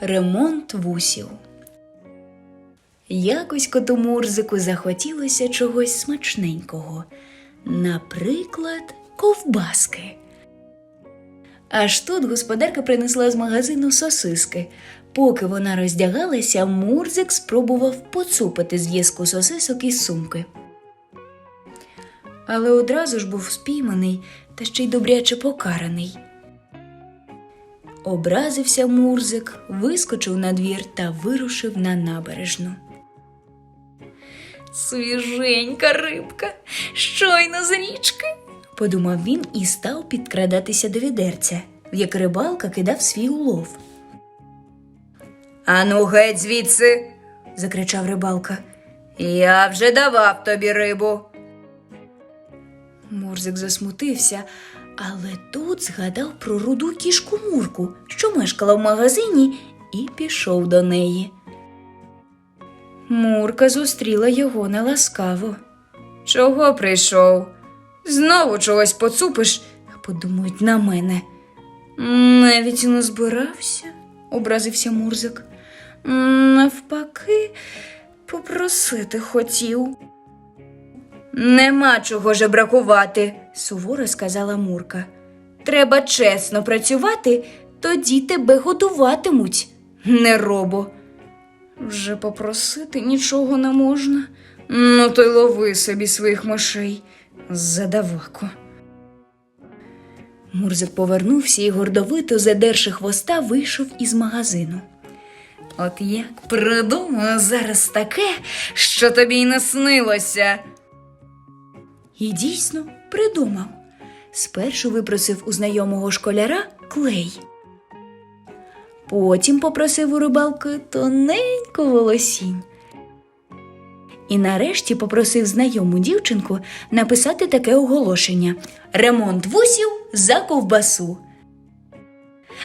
Ремонт вусів. Якось коту Мурзику захотілося чогось смачненького, наприклад, ковбаски. Аж тут господарка принесла з магазину сосиски. Поки вона роздягалася, Мурзик спробував поцупити зв'язку сосисок із сумки. Але одразу ж був спійманий та ще й добряче покараний. Образився Мурзик, вискочив на двір та вирушив на набережну. Свіженька рибка, щойно з річки, подумав він і став підкрадатися до відерця, в яке рибалка кидав свій улов. Ану, геть звідси, закричав рибалка. Я вже давав тобі рибу. Мурзик засмутився, але тут згадав про руду кішку Мурку, що мешкала в магазині, і пішов до неї. Мурка зустріла його неласкаво. Чого прийшов? Знову чогось поцупиш, подумають на мене. Навіть не збирався, образився Мурзик. Навпаки, попросити хотів. Нема чого жебракувати, суворо сказала Мурка. Треба чесно працювати, тоді тебе годуватимуть, не робо. Вже попросити нічого не можна. Ну, то й лови собі своїх мишей, задавако. Мурзик повернувся і гордовито, задерши хвоста, вийшов із магазину. От як придумаю зараз таке, що тобі й не снилося. І дійсно придумав. Спершу випросив у знайомого школяра клей. Потім попросив у рибалки тоненьку волосінь. І нарешті попросив знайому дівчинку написати таке оголошення Ремонт вусів за ковбасу.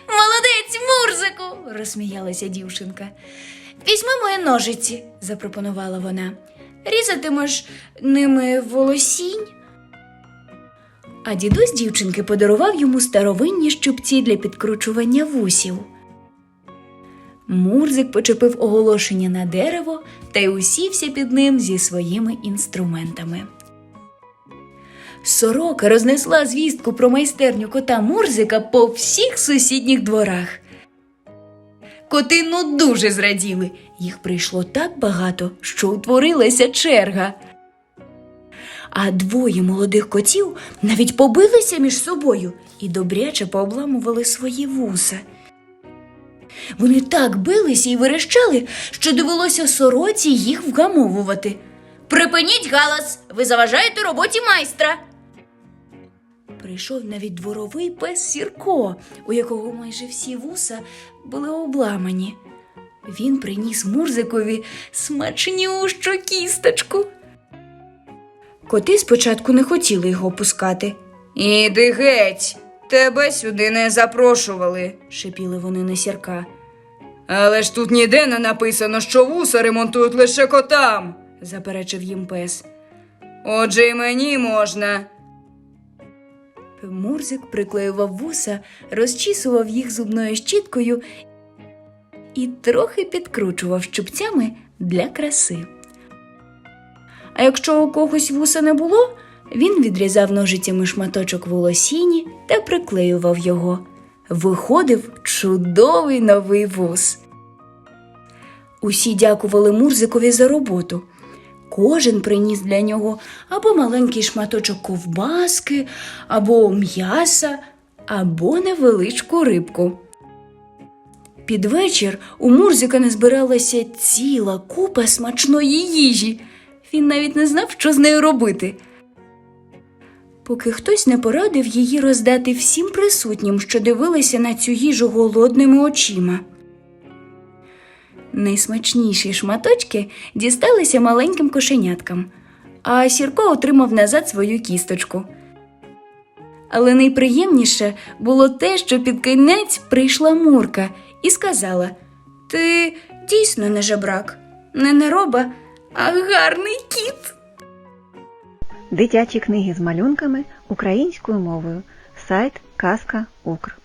Молодець, Мурзику, розсміялася дівчинка. Візьми мої ножиці, запропонувала вона. Різатимеш ними волосінь. А дідусь дівчинки подарував йому старовинні щупці для підкручування вусів. Мурзик почепив оголошення на дерево та й усівся під ним зі своїми інструментами. Сорока рознесла звістку про майстерню кота Мурзика по всіх сусідніх дворах. Коти ну дуже зраділи. Їх прийшло так багато, що утворилася черга. А двоє молодих котів навіть побилися між собою і добряче пообламували свої вуса. Вони так билися і верещали, що довелося сороці їх вгамовувати. Припиніть галас, ви заважаєте роботі майстра. Прийшов навіть дворовий пес Сірко, у якого майже всі вуса були обламані. Він приніс Мурзикові смачнющу кісточку. Коти спочатку не хотіли його пускати. Іди геть, тебе сюди не запрошували, шипіли вони на сірка. Але ж тут ніде не написано, що вуса ремонтують лише котам, заперечив їм пес. Отже, й мені можна. Мурзик приклеював вуса, розчісував їх зубною щіткою і трохи підкручував щупцями для краси. А якщо у когось вуса не було, він відрізав ножицями шматочок волосіні та приклеював його. Виходив чудовий новий вус. Усі дякували Мурзикові за роботу. Кожен приніс для нього або маленький шматочок ковбаски, або м'яса, або невеличку рибку. Під вечір у Мурзика назбиралася ціла купа смачної їжі. Він навіть не знав, що з нею робити. Поки хтось не порадив її роздати всім присутнім, що дивилися на цю їжу голодними очима. Найсмачніші шматочки дісталися маленьким кошеняткам, а Сірко отримав назад свою кісточку. Але найприємніше було те, що під кінець прийшла Мурка і сказала: Ти дійсно не жебрак, не нероба, а гарний кіт. Дитячі книги з малюнками українською мовою. Сайт Казка Укр.